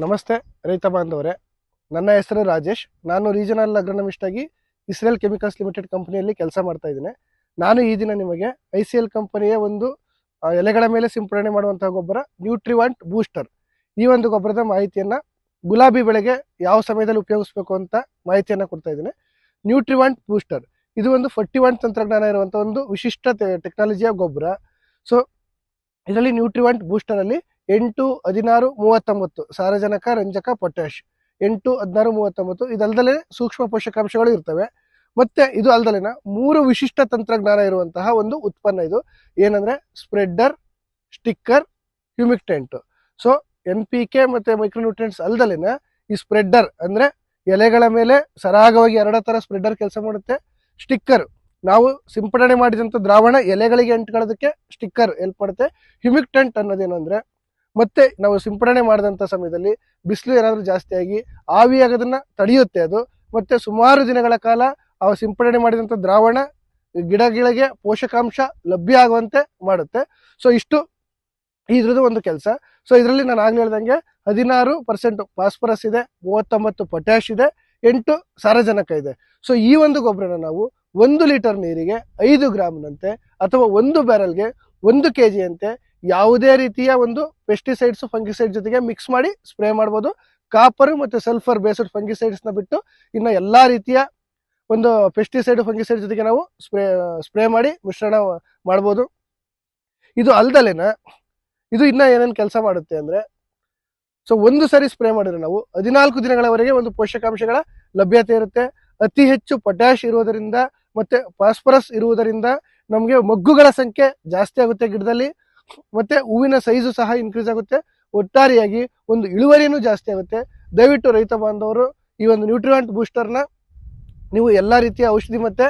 ನಮಸ್ತೆ, ರೈತ ಬಾಂಧವರೇ. ನನ್ನ ಹೆಸರು ರಾಜೇಶ್. ನಾನು ರೀಜನಲ್ ಅಗ್ರನಮಿಸ್ಟ್ ಆಗಿ ಇಸ್ರೇಲ್ ಕೆಮಿಕಲ್ಸ್ ಲಿಮಿಟೆಡ್ ಕಂಪನಿಯಲ್ಲಿ ಕೆಲಸ ಮಾಡ್ತಾ ಇದ್ದೀನಿ. ನಾನು ಈ ದಿನ ನಿಮಗೆ ಐ ಸಿ ಎಲ್ ಕಂಪನಿಯ ಒಂದು ಎಲೆಗಳ ಮೇಲೆ ಸಿಂಪಡಣೆ ಮಾಡುವಂತಹ ಗೊಬ್ಬರ ನ್ಯೂಟ್ರಿವಾಂಟ್ ಬೂಸ್ಟರ್. ಈ ಒಂದು ಗೊಬ್ಬರದ ಮಾಹಿತಿಯನ್ನ ಗುಲಾಬಿ ಬೆಳೆಗೆ ಯಾವ ಸಮಯದಲ್ಲಿ ಉಪಯೋಗಿಸಬೇಕು ಅಂತ ಮಾಹಿತಿಯನ್ನ ಕೊಡ್ತಾ ಇದ್ದೀನಿ. Nutrivant booster. ಇದು ಒಂದು ಫೋರ್ಟಿ ತಂತ್ರಜ್ಞಾನ ಇರುವಂತಹ ಒಂದು ವಿಶಿಷ್ಟ ಟೆಕ್ನಾಲಜಿಯ ಗೊಬ್ಬರ. ಸೊ, ಇದರಲ್ಲಿ ನ್ಯೂಟ್ರಿವಾಂಟ್ ಬೂಸ್ಟರ್ ಅಲ್ಲಿ ಎಂಟು ಹದಿನಾರು ಮೂವತ್ತೊಂಬತ್ತು, ಸಾರಜನಕ, ರಂಜಕ ಪೊಟ್ಯಾಶ್ ಎಂಟು ಹದಿನಾರು ಮೂವತ್ತೊಂಬತ್ತು, ಇದಲ್ದಲೆ ಸೂಕ್ಷ್ಮ ಪೋಷಕಾಂಶಗಳು ಇರ್ತವೆ. ಮತ್ತೆ ಇದು ಅಲ್ದಲೆನ ಮೂರು ವಿಶಿಷ್ಟ ತಂತ್ರಜ್ಞಾನ ಇರುವಂತಹ ಒಂದು ಉತ್ಪನ್ನ ಇದು. ಏನಂದ್ರೆ spreader, sticker, humectant. So, N P K ಮತ್ತೆ ಮೈಕ್ರೋನ್ಯೂಟ್ರಿಯೆಂಟ್ಸ್ ಅಲ್ದಲೆನ ಈ ಸ್ಪ್ರೆಡ್ಡರ್ ಅಂದ್ರೆ ಎಲೆಗಳ ಮೇಲೆ ಸರಾಗವಾಗಿ ಎರಡ ತರ ಸ್ಪ್ರೆಡ್ಡರ್ ಕೆಲಸ ಮಾಡುತ್ತೆ. ಸ್ಟಿಕ್ಕರ್, ನಾವು ಸಿಂಪಡಣೆ ಮಾಡಿದಂತ ದ್ರಾವಣ ಎಲೆಗಳಿಗೆ ಅಂಟ್ಕೊಳ್ಳೋದಕ್ಕೆ ಸ್ಟಿಕ್ಕರ್ ಹೆಲ್ಪ್ ಮಾಡುತ್ತೆ. ಹ್ಯೂಮಿಕ್ಟೆಂಟ್ ಅನ್ನೋದೇನಂದ್ರೆ ಮತ್ತೆ ನಾವು ಸಿಂಪಡಣೆ ಮಾಡಿದಂಥ ಸಮಯದಲ್ಲಿ ಬಿಸಿಲು ಏನಾದರೂ ಜಾಸ್ತಿ ಆಗಿ ಆವಿಯಾಗೋದನ್ನ ತಡೆಯುತ್ತೆ ಅದು. ಮತ್ತೆ ಸುಮಾರು ದಿನಗಳ ಕಾಲ ಆ ಸಿಂಪಡಣೆ ಮಾಡಿದಂಥ ದ್ರಾವಣ ಗಿಡಗಳಿಗೆ ಪೋಷಕಾಂಶ ಲಭ್ಯ ಆಗುವಂತೆ ಮಾಡುತ್ತೆ. ಸೊ ಇಷ್ಟು ಇದ್ರದ್ದು ಒಂದು ಕೆಲಸ. ಸೊ ಇದರಲ್ಲಿ ನಾನು ಆಗ್ಲೇ ಹೇಳ್ದಂಗೆ ಹದಿನಾರು ಪರ್ಸೆಂಟ್ ಫಾಸ್ಫರಸ್ ಇದೆ, ಮೂವತ್ತೊಂಬತ್ತು ಪೊಟ್ಯಾಶ್ ಇದೆ, ಎಂಟು ಸಾರಜನಕ ಇದೆ. ಸೊ ಈ ಒಂದು ಗೊಬ್ಬರನ ನಾವು ಒಂದು ಲೀಟರ್ ನೀರಿಗೆ ಐದು ಗ್ರಾಮ್ನಂತೆ ಅಥವಾ ಒಂದು ಬ್ಯಾರಲ್ಗೆ ಒಂದು ಕೆ ಅಂತೆ ಯಾವುದೇ ರೀತಿಯ ಒಂದು ಪೆಸ್ಟಿಸೈಡ್ಸ್ ಫಂಗಿಸೈಡ್ ಜೊತೆಗೆ ಮಿಕ್ಸ್ ಮಾಡಿ ಸ್ಪ್ರೇ ಮಾಡ್ಬೋದು. ಕಾಪರ್ ಮತ್ತು ಸಲ್ಫರ್ ಬೇಸ್ಡ್ ಫಂಗಿಸೈಡ್ಸ್ನ ಬಿಟ್ಟು ಇನ್ನು ಎಲ್ಲ ರೀತಿಯ ಒಂದು ಪೆಸ್ಟಿಸೈಡ್ ಫಂಗಿಸೈಡ್ ಜೊತೆಗೆ ನಾವು ಸ್ಪ್ರೇ ಸ್ಪ್ರೇ ಮಾಡಿ ಮಿಶ್ರಣ ಮಾಡ್ಬೋದು. ಇದು ಅಲ್ದಲೇನ ಇದು ಇನ್ನ ಏನೇನು ಕೆಲಸ ಮಾಡುತ್ತೆ ಅಂದ್ರೆ ಸೊ ಒಂದು ಸರಿ ಸ್ಪ್ರೇ ಮಾಡಿದ್ರೆ ನಾವು ಹದಿನಾಲ್ಕು ದಿನಗಳವರೆಗೆ ಒಂದು ಪೋಷಕಾಂಶಗಳ ಲಭ್ಯತೆ ಇರುತ್ತೆ. ಅತಿ ಹೆಚ್ಚು ಪೊಟ್ಯಾಶ್ ಇರುವುದರಿಂದ ಮತ್ತೆ ಫಾಸ್ಫರಸ್ ಇರುವುದರಿಂದ ನಮಗೆ ಮೊಗ್ಗುಗಳ ಸಂಖ್ಯೆ ಜಾಸ್ತಿ ಆಗುತ್ತೆ ಗಿಡದಲ್ಲಿ. ಮತ್ತೆ ಹೂವಿನ ಸೈಜು ಸಹ ಇನ್ಕ್ರೀಸ್ ಆಗುತ್ತೆ. ಒಟ್ಟಾರೆಯಾಗಿ ಒಂದು ಇಳುವರಿನೂ ಜಾಸ್ತಿ ಆಗುತ್ತೆ. ದಯವಿಟ್ಟು ರೈತ ಬಾಂಧವರು ಈ ಒಂದು ನ್ಯೂಟ್ರಿಯೆಂಟ್ ಬೂಸ್ಟರ್ನ ನೀವು ಎಲ್ಲ ರೀತಿಯ ಔಷಧಿ ಮತ್ತೆ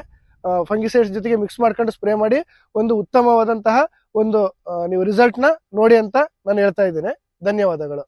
ಫಂಗಿಸೈಡ್ಸ್ ಜೊತೆಗೆ ಮಿಕ್ಸ್ ಮಾಡ್ಕೊಂಡು ಸ್ಪ್ರೇ ಮಾಡಿ ಒಂದು ಉತ್ತಮವಾದಂತಹ ಒಂದು ನೀವು ರಿಸಲ್ಟ್ನ ನೋಡಿ ಅಂತ ನಾನು ಹೇಳ್ತಾ ಇದ್ದೇನೆ. ಧನ್ಯವಾದಗಳು.